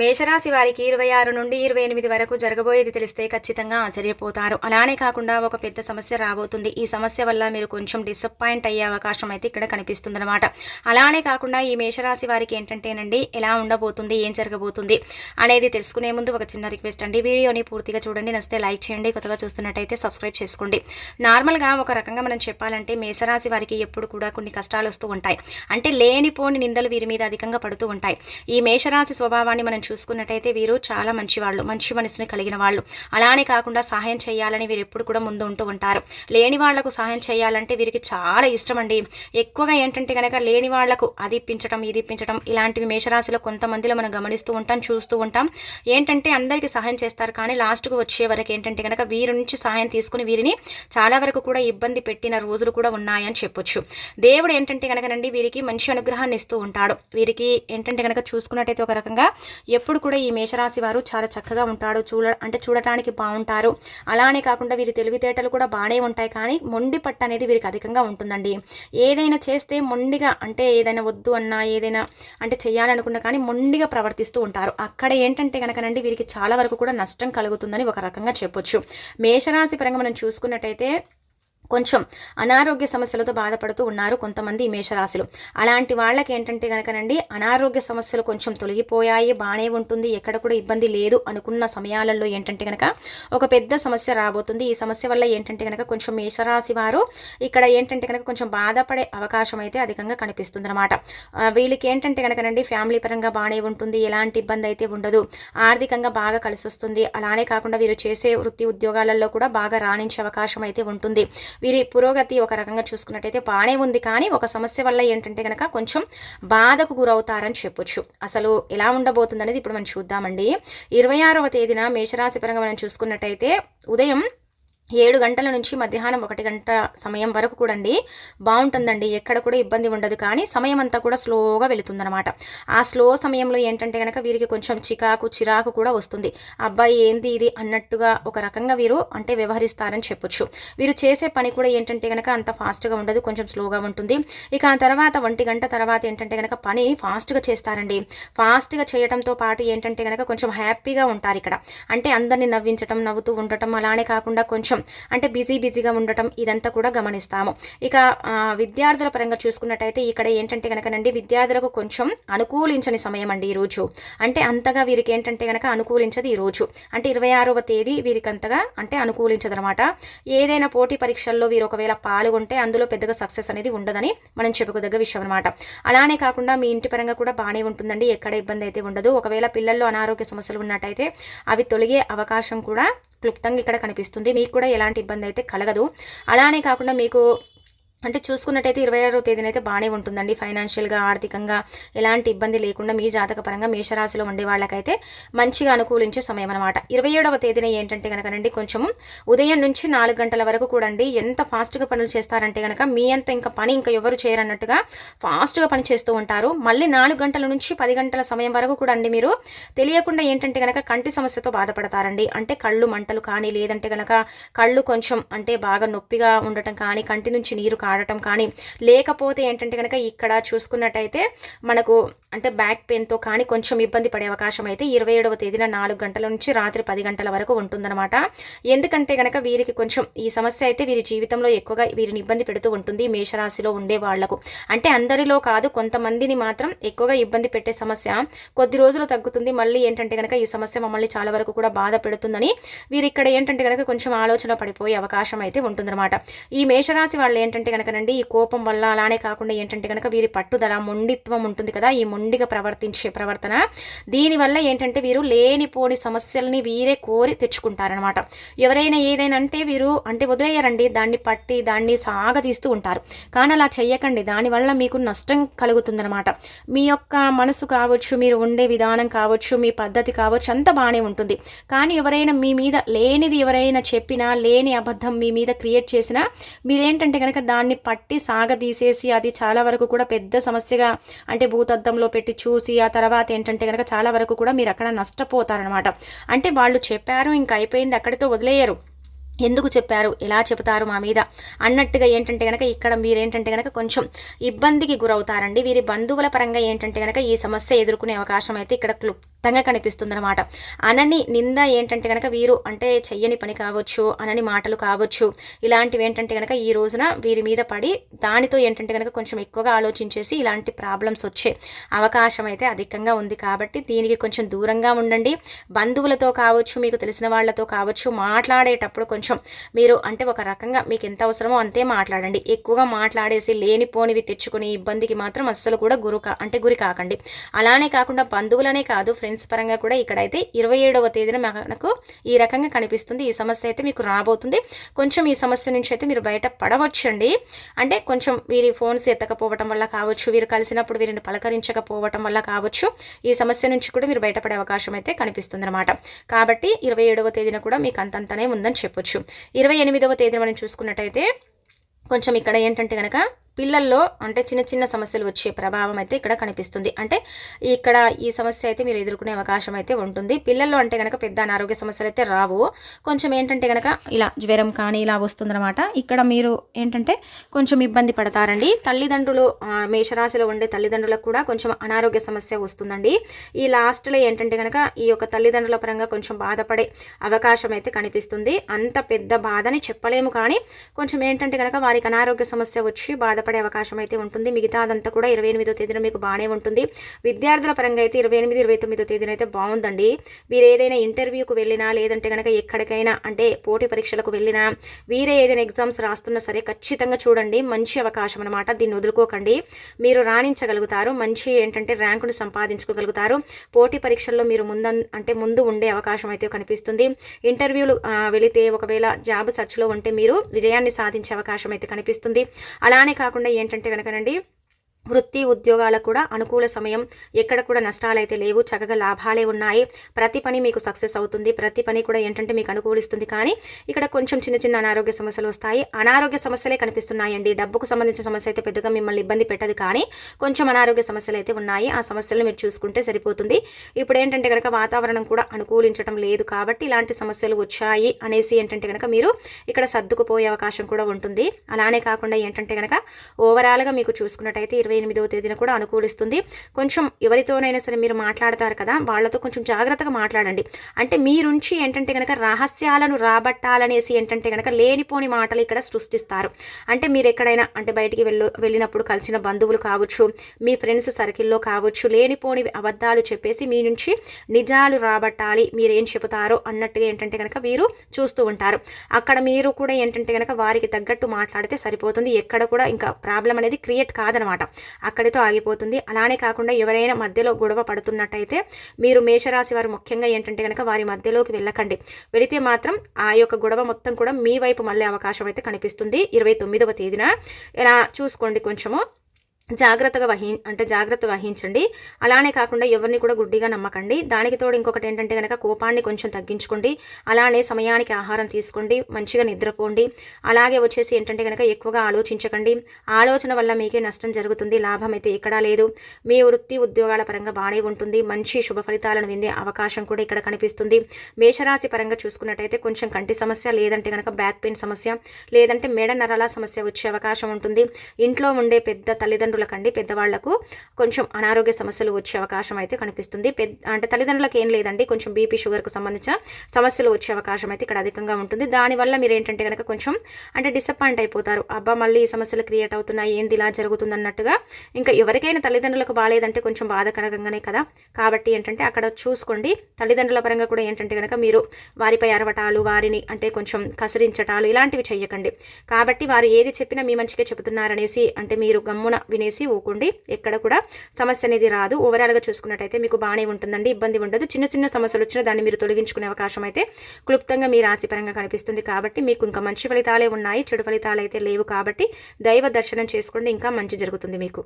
మేషరాశి వారికి ఇరవై ఆరు నుండి ఇరవై ఎనిమిది వరకు జరగబోయేది తెలిస్తే ఖచ్చితంగా ఆశ్చర్యపోతారు. అలానే కాకుండా ఒక పెద్ద సమస్య రాబోతుంది. ఈ సమస్య వల్ల మీరు కొంచెం డిసప్పాయింట్ అయ్యే అవకాశం అయితే ఇక్కడ కనిపిస్తుందన్నమాట. అలానే కాకుండా ఈ మేషరాశి వారికి ఏంటంటేనండి ఎలా ఉండబోతుంది ఏం జరగబోతుంది అనేది తెలుసుకునే ముందు ఒక చిన్న రిక్వెస్ట్ అండి. వీడియోని పూర్తిగా చూడండి. నస్తే లైక్ చేయండి. కొత్తగా చూస్తున్నట్టయితే సబ్స్క్రైబ్ చేసుకోండి. నార్మల్గా ఒక రకంగా మనం చెప్పాలంటే మేషరాశి వారికి ఎప్పుడు కూడా కొన్ని కష్టాలు వస్తూ ఉంటాయి. అంటే లేనిపోని నిందలు వీరి మీద అధికంగా పడుతూ ఉంటాయి. ఈ మేషరాశి స్వభావాన్ని మనం చూసుకున్నట్టయితే వీరు చాలా మంచి వాళ్ళు మంచి మనసుని కలిగిన వాళ్ళు. అలానే కాకుండా సహాయం చేయాలని వీరు ఎప్పుడు కూడా ముందు ఉంటూ ఉంటారు. లేని వాళ్ళకు సహాయం చేయాలంటే వీరికి చాలా ఇష్టం అండి ఎక్కువగా ఏంటంటే కనుక లేని వాళ్ళకు అది ఇప్పించడం ఇది ఇప్పించడం ఇలాంటివి మేషరాశిలో కొంతమందిలో మనం గమనిస్తూ ఉంటాం చూస్తూ ఉంటాం. ఏంటంటే అందరికీ సహాయం చేస్తారు కానీ లాస్ట్కు వచ్చే వరకు ఏంటంటే కనుక వీరి నుంచి సహాయం తీసుకుని వీరిని చాలా వరకు కూడా ఇబ్బంది పెట్టిన రోజులు కూడా ఉన్నాయని చెప్పొచ్చు. దేవుడు ఏంటంటే కనుకనండి వీరికి మంచి అనుగ్రహాన్ని ఇస్తూ ఉంటాడు. వీరికి ఏంటంటే కనుక చూసుకున్నట్టయితే ఒక రకంగా ఎప్పుడు కూడా ఈ మేషరాశి వారు చాలా చక్కగా ఉంటాడు చూడ అంటే చూడటానికి బాగుంటారు. అలానే కాకుండా వీరి తెలివితేటలు కూడా బాగానే ఉంటాయి. కానీ మొండి పట్టు అనేది వీరికి అధికంగా ఉంటుందండి. ఏదైనా చేస్తే మొండిగా అంటే ఏదైనా వద్దు అన్నా ఏదైనా అంటే చేయాలనుకున్నా కానీ మొండిగా ప్రవర్తిస్తూ ఉంటారు. అక్కడ ఏంటంటే కనుకనండి వీరికి చాలా వరకు కూడా నష్టం కలుగుతుందని ఒక రకంగా చెప్పొచ్చు. మేషరాశి పరంగా మనం చూసుకున్నట్టయితే కొంచెం అనారోగ్య సమస్యలతో బాధపడుతూ ఉన్నారు కొంతమంది మేషరాశులు. అలాంటి వాళ్ళకి ఏంటంటే కనుకనండి అనారోగ్య సమస్యలు కొంచెం తొలగిపోయాయి బాగానే ఉంటుంది ఎక్కడ కూడా ఇబ్బంది లేదు అనుకున్న సమయాలలో ఏంటంటే కనుక ఒక పెద్ద సమస్య రాబోతుంది. ఈ సమస్య వల్ల ఏంటంటే కనుక కొంచెం మేషరాశి వారు ఇక్కడ ఏంటంటే కనుక కొంచెం బాధపడే అవకాశం అయితే అధికంగా కనిపిస్తుంది అనమాట వీళ్ళకి ఏంటంటే కనుకనండి ఫ్యామిలీ పరంగా బాగానే ఉంటుంది ఎలాంటి ఇబ్బంది అయితే ఉండదు ఆర్థికంగా బాగా కలిసి వస్తుంది అలానే కాకుండా వీరు చేసే వృత్తి ఉద్యోగాలలో కూడా బాగా రాణించే అవకాశం అయితే ఉంటుంది. వీరి పురోగతి ఒక రకంగా చూసుకున్నట్టయితే బాగానే ఉంది. కానీ ఒక సమస్య వల్ల ఏంటంటే కనుక కొంచెం బాధకు గురవుతారని చెప్పొచ్చు. అసలు ఎలా ఉండబోతుంది అనేది ఇప్పుడు మనం చూద్దామండి. ఇరవై ఆరవ తేదీన మేషరాశి పరంగా మనం చూసుకున్నట్టయితే ఉదయం ఏడు గంటల నుంచి మధ్యాహ్నం ఒకటి గంట సమయం వరకు కూడా అండి బాగుంటుందండి. ఎక్కడ కూడా ఇబ్బంది ఉండదు. కానీ సమయం అంతా కూడా స్లోగా వెళుతుందనమాట ఆ స్లో సమయంలో ఏంటంటే కనుక వీరికి కొంచెం చికాకు చిరాకు కూడా వస్తుంది. అబ్బాయి ఏంది ఇది అన్నట్టుగా ఒక రకంగా వీరు అంటే వ్యవహరిస్తారని చెప్పొచ్చు. వీరు చేసే పని కూడా ఏంటంటే కనుక అంత ఫాస్ట్గా ఉండదు. కొంచెం స్లోగా ఉంటుంది. ఇక ఆ తర్వాత ఒంటి గంట తర్వాత ఏంటంటే కనుక పని ఫాస్ట్గా చేస్తారండి. ఫాస్ట్గా చేయడంతో పాటు ఏంటంటే కనుక కొంచెం హ్యాపీగా ఉంటారు ఇక్కడ. అంటే అందరిని నవ్వించడం నవ్వుతూ ఉండటం అలానే కాకుండా కొంచెం అంటే బిజీ బిజీగా ఉండటం ఇదంతా కూడా గమనిస్తాము. ఇక విద్యార్థుల పరంగా చూసుకున్నట్టయితే ఇక్కడ ఏంటంటే కనుకనండి విద్యార్థులకు కొంచెం అనుకూలించని సమయం అండి ఈరోజు అంటే అంతగా వీరికి ఏంటంటే కనుక అనుకూలించదు ఈరోజు అంటే ఇరవై ఆరవ తేదీ వీరికి అంతగా అంటే అనుకూలించదు అనమాట ఏదైనా పోటీ పరీక్షల్లో వీరు ఒకవేళ పాల్గొంటే అందులో పెద్దగా సక్సెస్ అనేది ఉండదని మనం చెప్పుకోదగ్గ విషయం అనమాట అలానే కాకుండా మీ ఇంటి పరంగా కూడా బాగానే ఉంటుందండి. ఎక్కడ ఇబ్బంది అయితే ఉండదు. ఒకవేళ పిల్లల్లో అనారోగ్య సమస్యలు ఉన్నట్టయితే అవి తొలగే అవకాశం కూడా క్లుప్తంగా ఇక్కడ కనిపిస్తుంది. మీకు కూడా ఎలాంటి ఇబ్బంది అయితే కలగదు. అలానే కాకుండా మీకు అంటే చూసుకున్నట్టయితే ఇరవై ఆరో తేదీన అయితే బాగానే ఉంటుందండి ఫైనాన్షియల్గా ఆర్థికంగా ఎలాంటి ఇబ్బంది లేకుండా మీ జాతకపరంగా మేషరాశిలో ఉండే వాళ్ళకైతే మంచిగా అనుకూలించే సమయం అనమాట ఇరవై ఏడవ తేదీన ఏంటంటే కనుకనండి కొంచెం ఉదయం నుంచి నాలుగు గంటల వరకు కూడా అండి ఎంత ఫాస్ట్గా పనులు చేస్తారంటే కనుక మీ అంత ఇంకా పని ఇంకా ఎవరు చేయరన్నట్టుగా ఫాస్ట్గా పని చేస్తూ ఉంటారు. మళ్ళీ నాలుగు గంటల నుంచి పది గంటల సమయం వరకు కూడా అండి మీరు తెలియకుండా ఏంటంటే కనుక కంటి సమస్యతో బాధపడతారండి. అంటే కళ్ళు మంటలు కానీ లేదంటే కనుక కళ్ళు కొంచెం అంటే బాగా నొప్పిగా ఉండటం కానీ కంటి నుంచి నీరు కానీ ఆడటం కానీ లేకపోతే ఏంటంటే కనుక ఇక్కడ చూసుకున్నట్టయితే మనకు అంటే బ్యాక్ పెయిన్తో కానీ కొంచెం ఇబ్బంది పడే అవకాశం అయితే ఇరవై ఏడవ తేదీన నాలుగు గంటల నుంచి రాత్రి పది గంటల వరకు ఉంటుందన్నమాట. ఎందుకంటే కనుక వీరికి కొంచెం ఈ సమస్య అయితే వీరి జీవితంలో ఎక్కువగా వీరిని ఇబ్బంది పెడుతూ ఉంటుంది మేషరాశిలో ఉండే వాళ్ళకు. అంటే అందరిలో కాదు కొంతమందిని మాత్రం ఎక్కువగా ఇబ్బంది పెట్టే సమస్య కొద్ది రోజులు తగ్గుతుంది. మళ్ళీ ఏంటంటే కనుక ఈ సమస్య మమ్మల్ని చాలా వరకు కూడా బాధ పెడుతుందని వీరు ఇక్కడ ఏంటంటే కనుక కొంచెం ఆలోచన పడిపోయే అవకాశం అయితే ఉంటుందన్నమాట. ఈ మేషరాశి వాళ్ళు ఏంటంటే కనుకనండి ఈ కోపం వల్ల అలానే కాకుండా ఏంటంటే కనుక వీరి పట్టుదల మొండిత్వం ఉంటుంది కదా ఈ మొండిగా ప్రవర్తించే ప్రవర్తన. దీనివల్ల ఏంటంటే వీరు లేనిపోని సమస్యల్ని వీరే కోరి తెచ్చుకుంటారనమాట ఎవరైనా ఏదైనా అంటే వీరు అంటే వదిలేయరండి దాన్ని పట్టి దాన్ని సాగతీస్తూ ఉంటారు. కానీ అలా చెయ్యకండి దానివల్ల మీకు నష్టం కలుగుతుందనమాట మీ యొక్క మనసు కావచ్చు మీరు ఉండే విధానం కావచ్చు మీ పద్ధతి కావచ్చు అంత బాగానే ఉంటుంది. కానీ ఎవరైనా మీ మీద లేనిది ఎవరైనా చెప్పినా లేని అబద్ధం మీ మీద క్రియేట్ చేసినా మీరేంటంటే కనుక దాన్ని పట్టి సాగదీసేసి అది చాలా వరకు కూడా పెద్ద సమస్యగా అంటే భూతద్దంలో పెట్టి చూసి ఆ తర్వాత ఏంటంటే కనుక చాలా వరకు కూడా మీరు అక్కడ నష్టపోతారనమాట అంటే వాళ్ళు చెప్పారు ఇంకా అయిపోయింది అక్కడితో వదిలేయరు. ఎందుకు చెప్పారు? ఎలా చెబుతారు మా మీద? అన్నట్టుగా ఏంటంటే కనుక ఇక్కడ మీరేంటంటే కనుక కొంచెం ఇబ్బందికి గురవుతారండి. వీరి బంధువుల పరంగా ఏంటంటే కనుక ఈ సమస్య ఎదుర్కొనే అవకాశం అయితే ఇక్కడ క్లుప్తంగా ఖచ్చితంగా కనిపిస్తుంది అనని నింద ఏంటంటే కనుక వీరు అంటే చెయ్యని పని కావచ్చు అనని మాటలు కావచ్చు ఇలాంటివి ఏంటంటే కనుక ఈ రోజున వీరి మీద పడి దానితో ఏంటంటే కనుక కొంచెం ఎక్కువగా ఆలోచించేసి ఇలాంటి ప్రాబ్లమ్స్ వచ్చే అవకాశం అయితే అధికంగా ఉంది కాబట్టి దీనికి కొంచెం దూరంగా ఉండండి. బంధువులతో కావచ్చు మీకు తెలిసిన వాళ్ళతో కావచ్చు మాట్లాడేటప్పుడు కొంచెం కొంచెం. మీరు అంటే ఒక రకంగా మీకు ఎంత అవసరమో అంతే మాట్లాడండి. ఎక్కువగా మాట్లాడేసి లేనిపోనివి తెచ్చుకుని ఇబ్బందికి మాత్రం అస్సలు కూడా గురు అంటే గురి కాకండి. అలానే కాకుండా బంధువులనే కాదు ఫ్రెండ్స్ పరంగా కూడా ఇక్కడైతే ఇరవై ఏడవ తేదీన మనకు ఈ రకంగా కనిపిస్తుంది. ఈ సమస్య అయితే మీకు రాబోతుంది. కొంచెం ఈ సమస్య నుంచి అయితే మీరు బయట పడవచ్చండి. అంటే కొంచెం వీరి ఫోన్స్ ఎత్తకపోవటం వల్ల కావచ్చు వీరు కలిసినప్పుడు వీరిని పలకరించకపోవటం వల్ల కావచ్చు ఈ సమస్య నుంచి కూడా మీరు బయటపడే అవకాశం అయితే కనిపిస్తుంది అనమాట కాబట్టి ఇరవై ఏడవ తేదీన కూడా మీకు అంతంతనే ఉందని చెప్పొచ్చు. ఇరవై ఎనిమిదవ తేదీన మనం చూసుకున్నట్టయితే కొంచెం ఇక్కడ ఏంటంటే కనుక పిల్లల్లో అంటే చిన్న చిన్న సమస్యలు వచ్చే ప్రభావం అయితే ఇక్కడ కనిపిస్తుంది. అంటే ఇక్కడ ఈ సమస్య అయితే మీరు ఎదుర్కొనే అవకాశం అయితే ఉంటుంది. పిల్లల్లో అంటే కనుక పెద్ద అనారోగ్య సమస్యలు అయితే రావు. కొంచెం ఏంటంటే కనుక ఇలా జ్వరం కానీ ఇలా వస్తుందన్నమాట. ఇక్కడ మీరు ఏంటంటే కొంచెం ఇబ్బంది పడతారండి. తల్లిదండ్రులు మేషరాశిలో ఉండే తల్లిదండ్రులకు కూడా కొంచెం అనారోగ్య సమస్య వస్తుందండి. ఈ లాస్ట్లో ఏంటంటే కనుక ఈ యొక్క తల్లిదండ్రుల పరంగా కొంచెం బాధపడే అవకాశం అయితే కనిపిస్తుంది. అంత పెద్ద బాధని చెప్పలేము కానీ కొంచెం ఏంటంటే కనుక వారికి అనారోగ్య సమస్య వచ్చి బాధ బాధపడే అవకాశం అయితే ఉంటుంది. మిగతా అదంతా కూడా ఇరవై ఎనిమిదో తేదీన మీకు బాగానే ఉంటుంది. విద్యార్థుల పరంగా అయితే ఇరవై ఎనిమిది ఇరవై తొమ్మిదో తేదీన అయితే బాగుందండి. మీరు ఏదైనా ఇంటర్వ్యూకు వెళ్ళినా లేదంటే కనుక ఎక్కడికైనా అంటే పోటీ పరీక్షలకు వెళ్ళినా వీరే ఏదైనా ఎగ్జామ్స్ రాస్తున్నా సరే ఖచ్చితంగా చూడండి. మంచి అవకాశం అనమాట దీన్ని వదులుకోకండి. మీరు రాణించగలుగుతారు. మంచి ఏంటంటే ర్యాంకును సంపాదించుకోగలుగుతారు. పోటీ పరీక్షల్లో మీరు ముందు అంటే ముందు ఉండే అవకాశం అయితే కనిపిస్తుంది. ఇంటర్వ్యూలు వెళితే ఒకవేళ జాబ్ సర్చ్లో ఉంటే మీరు విజయాన్ని సాధించే అవకాశం అయితే కనిపిస్తుంది. అలానే కాకుండా కాకుండా ఏంటంటే కనుకనండి వృత్తి ఉద్యోగాలకు కూడా అనుకూల సమయం ఎక్కడ కూడా నష్టాలైతే లేవు చక్కగా లాభాలే ఉన్నాయి. ప్రతి పని మీకు సక్సెస్ అవుతుంది. ప్రతి పని కూడా ఏంటంటే మీకు అనుకూలిస్తుంది. కానీ ఇక్కడ కొంచెం చిన్న చిన్న అనారోగ్య సమస్యలు వస్తాయి. అనారోగ్య సమస్యలే కనిపిస్తున్నాయండి. డబ్బుకు సంబంధించిన సమస్య అయితే పెద్దగా మిమ్మల్ని ఇబ్బంది పెట్టదు. కానీ కొంచెం అనారోగ్య సమస్యలు అయితే ఉన్నాయి. ఆ సమస్యలు మీరు చూసుకుంటే సరిపోతుంది. ఇప్పుడు ఏంటంటే కనుక వాతావరణం కూడా అనుకూలించడం లేదు కాబట్టి ఇలాంటి సమస్యలు వచ్చాయి అనేసి ఏంటంటే కనుక మీరు ఇక్కడ సర్దుకుపోయే అవకాశం కూడా ఉంటుంది. అలానే కాకుండా ఏంటంటే కనుక ఓవరాల్గా మీకు చూసుకున్నట్టయితే ఇరవై ఎనిమిదవ తేదీన కూడా అనుకూలిస్తుంది. కొంచెం ఎవరితోనైనా సరే మీరు మాట్లాడతారు కదా వాళ్ళతో కొంచెం జాగ్రత్తగా మాట్లాడండి. అంటే మీరుంచి ఏంటంటే కనుక రహస్యాలను రాబట్టాలనేసి ఏంటంటే కనుక లేనిపోని మాటలు ఇక్కడ సృష్టిస్తారు. అంటే మీరు ఎక్కడైనా అంటే బయటికి వెళ్ళు వెళ్ళినప్పుడు కలిసిన బంధువులు కావచ్చు మీ ఫ్రెండ్స్ సర్కిల్లో కావచ్చు లేనిపోని అబద్ధాలు చెప్పేసి మీ నుంచి నిజాలు రాబట్టాలి మీరేం చెబుతారో అన్నట్టుగా ఏంటంటే కనుక వీరు చూస్తూ ఉంటారు. అక్కడ మీరు కూడా ఏంటంటే కనుక వారికి తగ్గట్టు మాట్లాడితే సరిపోతుంది. ఎక్కడ కూడా ఇంకా ప్రాబ్లం అనేది క్రియేట్ కాదనమాట. అక్కడితో ఆగిపోతుంది. అలానే కాకుండా ఎవరైనా మధ్యలో గొడవ పడుతున్నట్టయితే మీరు మేషరాశి వారు ముఖ్యంగా ఏంటంటే కనుక వారి మధ్యలోకి వెళ్ళకండి. వెళితే మాత్రం ఆ యొక్క గొడవ మొత్తం కూడా మీ వైపు మళ్ళీ అవకాశం అయితే కనిపిస్తుంది. ఇరవై తొమ్మిదవ తేదీన. ఇలా చూసుకోండి కొంచెము. జాగ్రత్తగా వహి అంటే జాగ్రత్త వహించండి. అలానే కాకుండా ఎవరిని కూడా గుడ్డిగా నమ్మకండి. దానికి తోడు ఇంకొకటి ఏంటంటే కనుక కోపాన్ని కొంచెం తగ్గించుకోండి. అలానే సమయానికి ఆహారం తీసుకోండి. మంచిగా నిద్రపోండి. అలాగే వచ్చేసి ఏంటంటే కనుక ఎక్కువగా ఆలోచించకండి. ఆలోచన వల్ల మీకే నష్టం జరుగుతుంది. లాభం అయితే ఎక్కడా లేదు. మీ వృత్తి ఉద్యోగాల పరంగా బాగానే ఉంటుంది. మంచి శుభ ఫలితాలను విందే అవకాశం కూడా ఇక్కడ కనిపిస్తుంది. మేషరాశి పరంగా చూసుకున్నట్టయితే కొంచెం కంటి సమస్య లేదంటే కనుక బ్యాక్ పెయిన్ సమస్య లేదంటే మెడ నరాల సమస్య వచ్చే అవకాశం ఉంటుంది. ఇంట్లో ఉండే పెద్ద తల్లిదండ్రులు చిన్నపిల్లలకండి పెద్దవాళ్ళకు కొంచెం అనారోగ్య సమస్యలు వచ్చే అవకాశం అయితే కనిపిస్తుంది. పెద్ద అంటే తల్లిదండ్రులకు ఏం లేదండి. కొంచెం బీపీ షుగర్కు సంబంధించిన సమస్యలు వచ్చే అవకాశం అయితే ఇక్కడ అధికంగా ఉంటుంది. దానివల్ల మీరు ఏంటంటే కనుక కొంచెం అంటే డిసప్పాయింట్ అయిపోతారు. అబ్బా మళ్ళీ ఈ సమస్యలు క్రియేట్ అవుతున్నాయి. ఏంది ఇలా జరుగుతుంది అన్నట్టుగా ఇంకా ఎవరికైనా తల్లిదండ్రులకు బాగాలేదంటే కొంచెం బాధకరంగానే కదా. కాబట్టి ఏంటంటే అక్కడ చూసుకోండి. తల్లిదండ్రుల పరంగా కూడా ఏంటంటే కనుక మీరు వారిపై అరవటాలు వారిని అంటే కొంచెం కసరించటాలు ఇలాంటివి చెయ్యకండి. కాబట్టి వారు ఏది చెప్పినా మీ మంచిగా చెబుతున్నారనేసి అంటే మీరు గమ్మున విని తినేసి ఊకుండి ఎక్కడ కూడా సమస్య అనేది రాదు. ఓవరాల్గా చూసుకున్నట్టయితే మీకు బాగానే ఉంటుందండి ఇబ్బంది ఉండదు. చిన్న చిన్న సమస్యలు వచ్చినా దాన్ని మీరు తొలగించుకునే అవకాశం అయితే క్లుప్తంగా మీ రాశిపరంగా కనిపిస్తుంది కాబట్టి మీకు ఇంకా మంచి ఫలితాలే ఉన్నాయి చెడు ఫలితాలు అయితే లేవు కాబట్టి దైవ దర్శనం చేసుకోండి ఇంకా మంచి జరుగుతుంది మీకు.